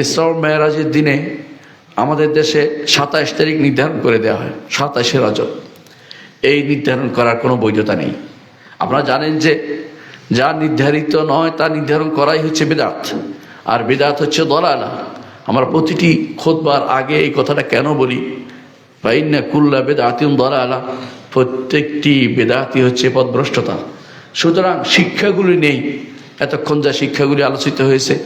ইসরাও মেয়েরাজের দিনে আমাদের দেশে সাতাইশ তারিখ নির্ধারণ করে দেওয়া হয় সাতাশে রজব। এই নির্ধারণ করার কোনো বৈধতা নেই। আপনারা জানেন যে যা নির্ধারিত নয় তা নির্ধারণ করাই হচ্ছে বেদাত। আর বেদাত হচ্ছে দলালা। আমরা প্রতিটি খোদবার আগে এই কথাটা কেন বলি? ফাইন্না কুল্লা বেদাতিম দলালা। প্রত্যেকটি বেদাতি হচ্ছে পদভ্রষ্টতা। সুতরাং শিক্ষাগুলি নেই। এতক্ষণ যা শিক্ষাগুলি আলোচিত হয়েছে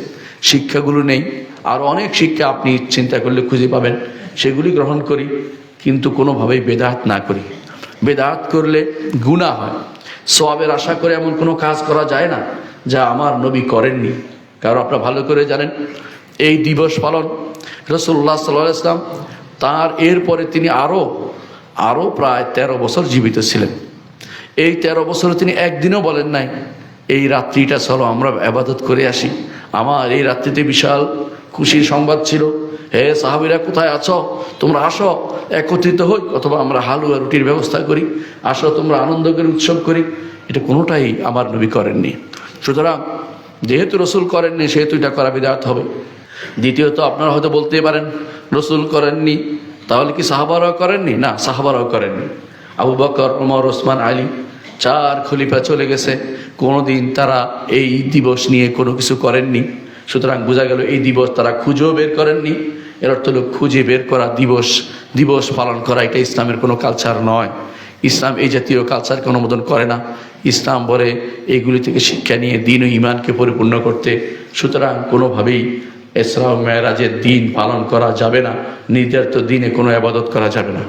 শিক্ষাগুলো নেই। আর অনেক শিক্ষা আপনি চিন্তা করলে খুঁজে পাবেন। সেগুলি গ্রহণ করি, কিন্তু কোনোভাবেই বেদাত না করি। বেদাত করলে গুণা হয়। সবের আশা করে এমন কোনো কাজ করা যায় না, যা আমার নবী করেননি। কারণ আপনারা ভালো করে জানেন, এই দিবস পালন রসুল্লাহ সাল্লাহ ইসলাম তার এরপরে তিনি আরও আরও প্রায় ১৩ বছর জীবিত ছিলেন। এই ১৩ বছরে তিনি একদিনও বলেন নাই এই রাত্রিটা চলো, আমরা আবাদত করে আসি। আমার এই রাত্রিতে বিশাল খুশির সংবাদ ছিল। হে সাহাবিরা, কোথায় আছো? তোমরা আসো, একত্রিত হই, অথবা আমরা হালুয়া রুটির ব্যবস্থা করি। আসো, তোমরা আনন্দ করে, উৎসব করি। এটা কোনোটাই আমার নবী করেননি। সুতরাং, যেহেতু রসুল করেননি, সেহেতু এটা করা বিদাত হবে। দ্বিতীয়ত, আপনারা হয়তো বলতে পারেন, রসুল করেননি, তাহলে কি সাহাবারাও করেননি? না, সাহাবারাও করেননি। আবু বকর ওমর ওসমান, আলী চার খলিফা চলে গেছে। কোনোদিন তারা এই দিবস নিয়ে কোনো কিছু করেননি। সুতরাং বোঝা গেল এই দিবস তারা খুঁজেও বের করেননি। এর অর্থ হলো খুঁজে বের করা দিবস দিবস পালন করা এটা ইসলামের কোনো কালচার নয়। ইসলাম এই জাতীয় কালচারকে অনুমোদন করে না। ইসলাম বলে এইগুলি থেকে শিক্ষা নিয়ে দিন ও ইমানকে পরিপূর্ণ করতে। সুতরাং কোনোভাবেই এসরাও মেয়েরাজের দিন পালন করা যাবে না। নির্ধারিত দিনে কোনো আবাদত করা যাবে না।